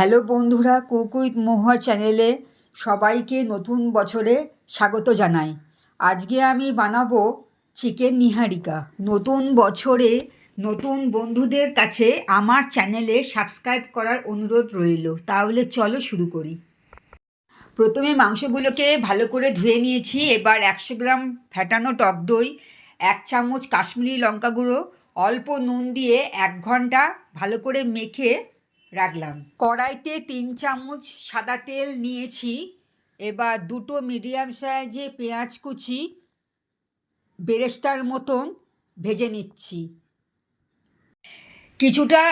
Hello বন্ধুরা, cook with মহুয়া চ্যানেলে সবাইকে নতুন বছরে স্বাগত জানাই। আজকে আমি বানাবো চিকেন নিহারিকা। নতুন বছরে নতুন বন্ধুদের কাছে আমার চ্যানেলে সাবস্ক্রাইব করার অনুরোধ রইল। তাহলে চলো শুরু করি। প্রথমে মাংসগুলোকে ভালো করে ধুয়ে নিয়েছি। এবার একশো গ্রাম ফ্যাটানো টক দই, এক চামচ কাশ্মীরি লঙ্কা গুঁড়ো, অল্প নুন দিয়ে এক ঘণ্টা ভালো করে মেখে রাখলাম। কড়াইতে তিন চামচ সাদা তেল নিয়েছি, এবার দুটো মিডিয়াম সাইজে পেঁয়াজ কুচি, বেরেস্তার মতন ভেজে নিচ্ছি। কিছুটা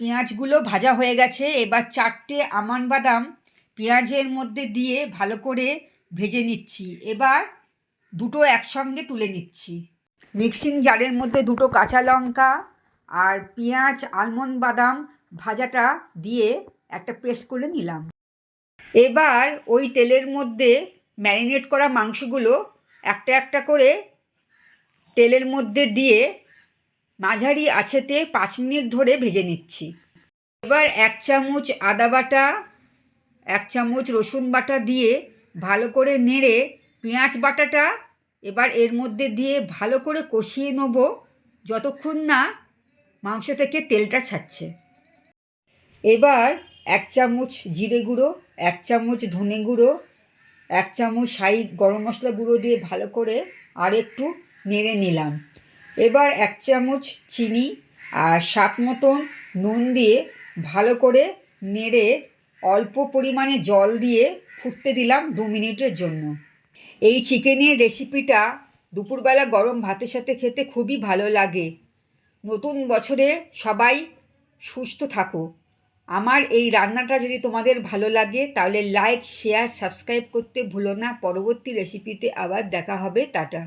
পেঁয়াজগুলো ভাজা হয়ে গেছে, এবার চারটে আমান বাদাম পেঁয়াজের মধ্যে দিয়ে ভালো করে ভেজে নিচ্ছি, এবার দুটো একসঙ্গে তুলে নিচ্ছি। মিক্সিং জারের মধ্যে দুটো কাঁচা লঙ্কা আর পেঁয়াজ আলমন্ড বাদাম ভাজাটা দিয়ে একটা পেস্ট করে নিলাম। এবার ওই তেলের মধ্যে ম্যারিনেট করা মাংসগুলো একটা একটা করে তেলের মধ্যে দিয়ে মাঝারি আছেতে পাঁচ মিনিট ধরে ভেজে নিচ্ছি। এবার এক চামচ আদা বাটা, এক চামচ রসুন বাটা দিয়ে ভালো করে নেড়ে পেঁয়াজ বাটাটা এবার এর মধ্যে দিয়ে ভালো করে কষিয়ে নেব, যতক্ষণ না মাংস থেকে তেলটা ছাড়ছে। এবার এক চামচ জিরে গুঁড়ো, এক চামচ ধনে গুঁড়ো, এক চামচ সাই গরম মশলা গুঁড়ো দিয়ে ভালো করে আর একটু নেড়ে নিলাম। এবার এক চামচ চিনি আর স্বাদ মতন নুন দিয়ে ভালো করে নেড়ে অল্প পরিমাণে জল দিয়ে ফুটতে দিলাম দু মিনিটের জন্য। এই চিকেনের রেসিপিটা দুপুরবেলা গরম ভাতের সাথে খেতে খুবই ভালো লাগে। নতুন বছরে সবাই সুস্থ থাকো। আমার এই রান্নাটা যদি তোমাদের ভালো লাগে, তাহলে লাইক শেয়ার সাবস্ক্রাইব করতে ভুলো না। পরবর্তী রেসিপিতে আবার দেখা হবে। টাটা।